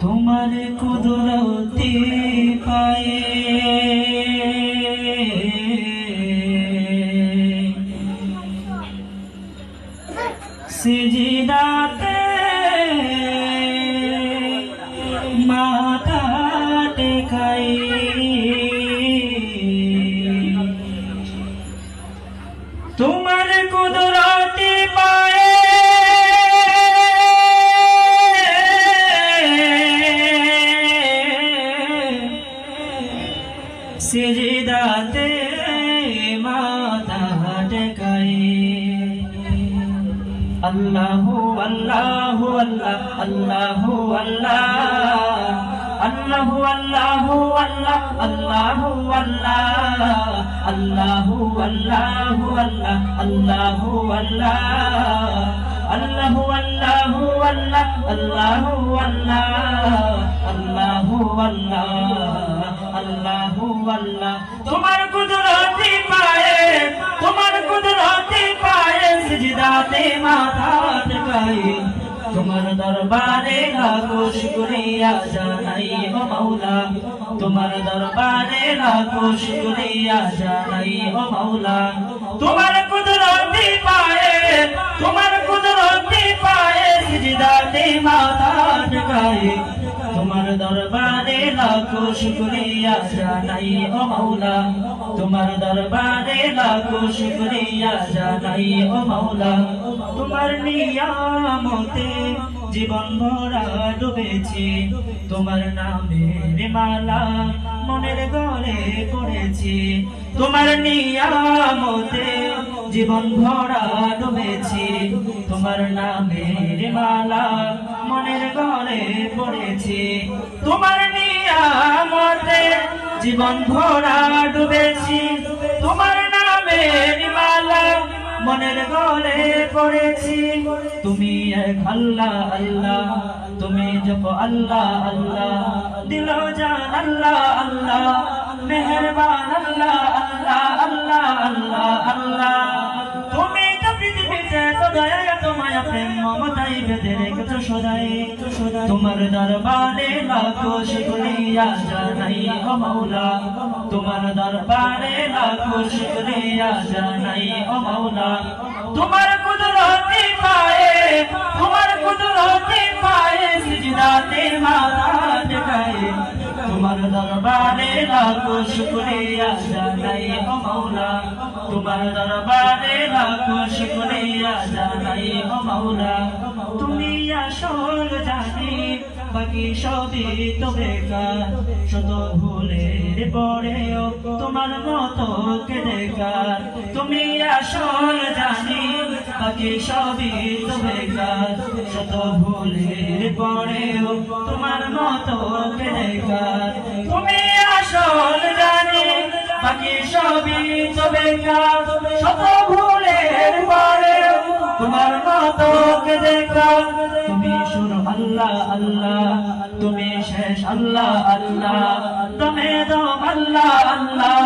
তোমার কুদরতি পায়ে সিজিদাতে সিজদাতে মাথা টেকাই আল্লাহু আল্লাহু, আল্লাহ আল্লাহু আল্লাহ আল্লাহু আল্লাহু, আল্লাহ আল্লাহু আল্লাহ আল্লাহু আল্লাহু, আল্লাহ আল্লাহু আল্লাহ আল্লাহু আল্লাহু, আল্লাহ আল্লাহু। আল্লাহু। তোমার কুদরতি পায়ে, তোমার কুদরতি পায়ে সিজদাতে মাথা টেকাই তোমার দরবারে লাখো শুকরিয়া জানাই ও মাওলা। তোমার দরবারে লাখো শুকরিয়া জানাই ও মাওলা। তোমার কুদরতি তোমার দরবারে লাখো শুকরিয়া জানাই ও তোমার নিয়ামতে জীবন ভরা ডুবেছি। তোমার নামের মালা মনের গলে পড়েছি তোমার নিয়ামতে জীবন ভরা তোমার নামের মালা মনের পড়েছি তোমার জীবন ভরা ডুবেছি। তোমার নামে মালা মনের গলে পড়েছি। তুমি এক আল্লাহ আল্লাহ। তুমি জপ আল্লাহ আল্লাহ। দিল জান আল্লাহ আল্লাহ। মেহরবান আল্লাহ আল্লাহ আল্লাহ। মমতাই বেঁধে রেখেছো সদাই। তোমার দরবারে লাখো শুকরিয়া জানাই ও মাওলা। তোমার দরবারে লাখো শুকরিয়া জানাই ও মাওলা। তোমার কুদরতি পায়ে লাখো শুকরিয়া জানাই ও মাওলা তোমার দরবারে লাখো শুকরিয়া জানাই ও মাওলা তুমি আসল জানি বাকি সবই তো বেকার শত ভুলের পরেও তোমার মতো কে দেখার তুমি আসল জানি বাকি সবই তো বেকার শত ভুলের পরেও তোমার মতো কে দেখার সবই তো বেকার শত ভুলের শুরু আল্লাহ আল্লাহ, তুমি শেষ, আল্লাহ আল্লাহ। তুমি দম, আল্লাহ আল্লাহ।